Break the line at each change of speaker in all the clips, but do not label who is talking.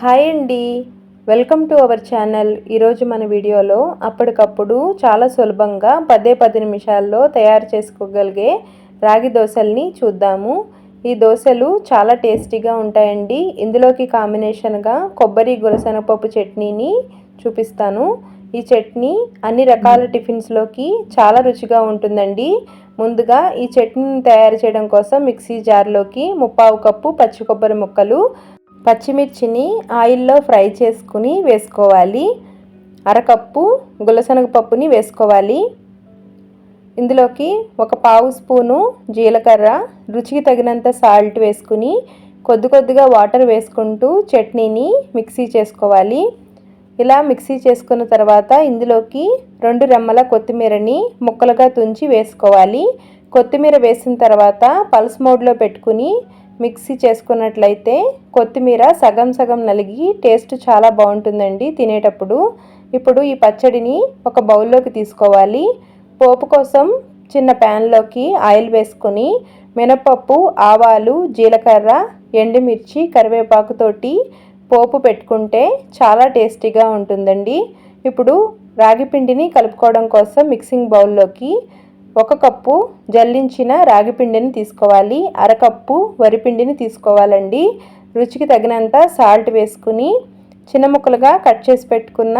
Hi అండి. Welcome to our channel. ఈరోజు మన వీడియోలో అప్పటికప్పుడు చాలా సులభంగా పదే పది నిమిషాల్లో తయారు చేసుకోగలిగే రాగి దోశల్ని చూద్దాము. ఈ దోశలు చాలా టేస్టీగా ఉంటాయండి. ఇందులోకి కాంబినేషన్గా కొబ్బరి గులసెనపప్పు చట్నీని చూపిస్తాను. ఈ చట్నీ అన్ని రకాల టిఫిన్స్లోకి చాలా రుచిగా ఉంటుందండి. ముందుగా ఈ చట్నీని తయారు చేయడం కోసం మిక్సీ జార్లోకి ముప్పావు కప్పు పచ్చి కొబ్బరి ముక్కలు పచ్చిమిర్చిని ఆయిల్లో ఫ్రై చేసుకుని వేసుకోవాలి. అరకప్పు గులసనగ పప్పుని వేసుకోవాలి. ఇందులోకి ఒక పావు స్పూను జీలకర్ర రుచికి తగినంత సాల్ట్ వేసుకుని కొద్ది కొద్దిగా వాటర్ వేసుకుంటూ చట్నీని మిక్సీ చేసుకోవాలి. ఇలా మిక్సీ చేసుకున్న తర్వాత ఇందులోకి రెండు రెమ్మల కొత్తిమీరని ముక్కలుగా తుంచి వేసుకోవాలి. కొత్తిమీర వేసిన తర్వాత పల్స్ మోడ్లో పెట్టుకుని మిక్సీ చేసుకున్నట్లయితే కొత్తిమీర సగం సగం నలిగి టేస్ట్ చాలా బాగుంటుందండి తినేటప్పుడు. ఇప్పుడు ఈ పచ్చడిని ఒక బౌల్లోకి తీసుకోవాలి. పోపు కోసం చిన్న ప్యాన్లోకి ఆయిల్ వేసుకొని మినపప్పు ఆవాలు జీలకర్ర ఎండుమిర్చి కరివేపాకుతోటి పోపు పెట్టుకుంటే చాలా టేస్టీగా ఉంటుందండి. ఇప్పుడు రాగి పిండిని కలుపుకోవడం కోసం మిక్సింగ్ బౌల్లోకి ఒక కప్పు జల్లించిన రాగిపిండిని తీసుకోవాలి అరకప్పు వరిపిండిని తీసుకోవాలండి. రుచికి తగినంత సాల్ట్ వేసుకుని చిన్న ముక్కలుగా కట్ చేసి పెట్టుకున్న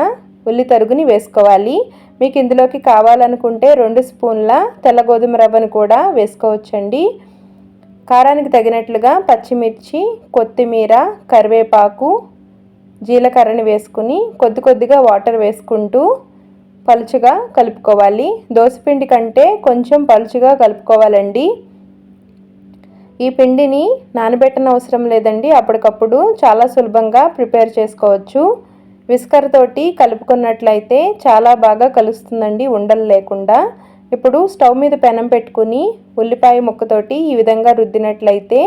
ఉల్లి తరుగుని వేసుకోవాలి. మీకు ఇందులోకి కావాలనుకుంటే రెండు స్పూన్ల తెల్ల గోధుమ రవ్వను కూడా వేసుకోవచ్చండి. కారానికి తగినట్లుగా పచ్చిమిర్చి కొత్తిమీర కరివేపాకు జీలకర్రని వేసుకుని కొద్ది కొద్దిగా వాటర్ వేసుకుంటూ పలుచగా కలుపుకోవాలి. దోశపిండి కంటే కొంచెం పలుచగా కలుపుకోవాలండి. ఈ పిండిని నానబెట్టన అవసరం లేదండి. అప్పటికప్పుడు చాలా సులభంగా ప్రిపేర్ చేసుకోవచ్చు. విస్కర్ తోటి కలుపుకున్నట్లయితే చాలా బాగా కలుస్తుందండి ఉండలు లేకుండా. ఇప్పుడు స్టవ్ మీద పెనం పెట్టుకుని ఉల్లిపాయ ముక్కతోటి ఈ విధంగా రుద్దినట్లయితే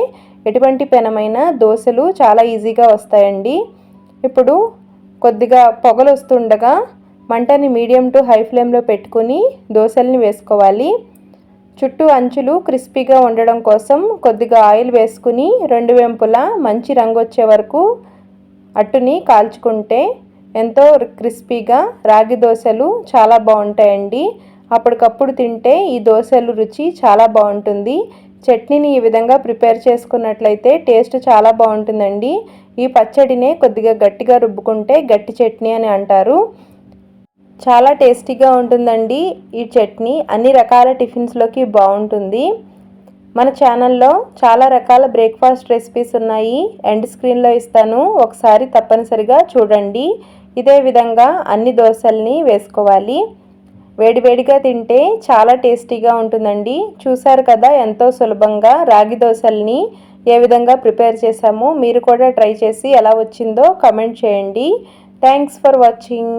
ఎటువంటి పెనమైన దోశలు చాలా ఈజీగా వస్తాయండి. ఇప్పుడు కొద్దిగా పొగలు వస్తుండగా మంటని మీడియం టు హై ఫ్లేమ్లో పెట్టుకుని దోశల్ని వేసుకోవాలి. చుట్టూ అంచులు క్రిస్పీగా ఉండడం కోసం కొద్దిగా ఆయిల్ వేసుకుని రెండు వెంపులా మంచి రంగు వచ్చే వరకు అట్టుని కాల్చుకుంటే ఎంతో క్రిస్పీగా రాగి దోశలు చాలా బాగుంటాయండి. అప్పటికప్పుడు తింటే ఈ దోశలు రుచి చాలా బాగుంటుంది. చట్నీని ఈ విధంగా ప్రిపేర్ చేసుకున్నట్లయితే టేస్ట్ చాలా బాగుంటుందండి. ఈ పచ్చడినే కొద్దిగా గట్టిగా రుబ్బుకుంటే గట్టి చట్నీ అని అంటారు. చాలా టేస్టీగా ఉంటుందండి ఈ చట్నీ. అన్ని రకాల టిఫిన్స్లోకి బాగుంటుంది. మన ఛానల్లో చాలా రకాల బ్రేక్ఫాస్ట్ రెసిపీస్ ఉన్నాయి. ఎండ్ స్క్రీన్లో ఇస్తాను. ఒకసారి తప్పనిసరిగా చూడండి. ఇదే విధంగా అన్ని దోశల్ని వేసుకోవాలి. వేడివేడిగా తింటే చాలా టేస్టీగా ఉంటుందండి. చూసారు కదా ఎంతో సులభంగా రాగి దోశల్ని ఏ విధంగా ప్రిపేర్ చేశామో. మీరు కూడా ట్రై చేసి ఎలా వచ్చిందో కమెంట్ చేయండి. Thanks for watching.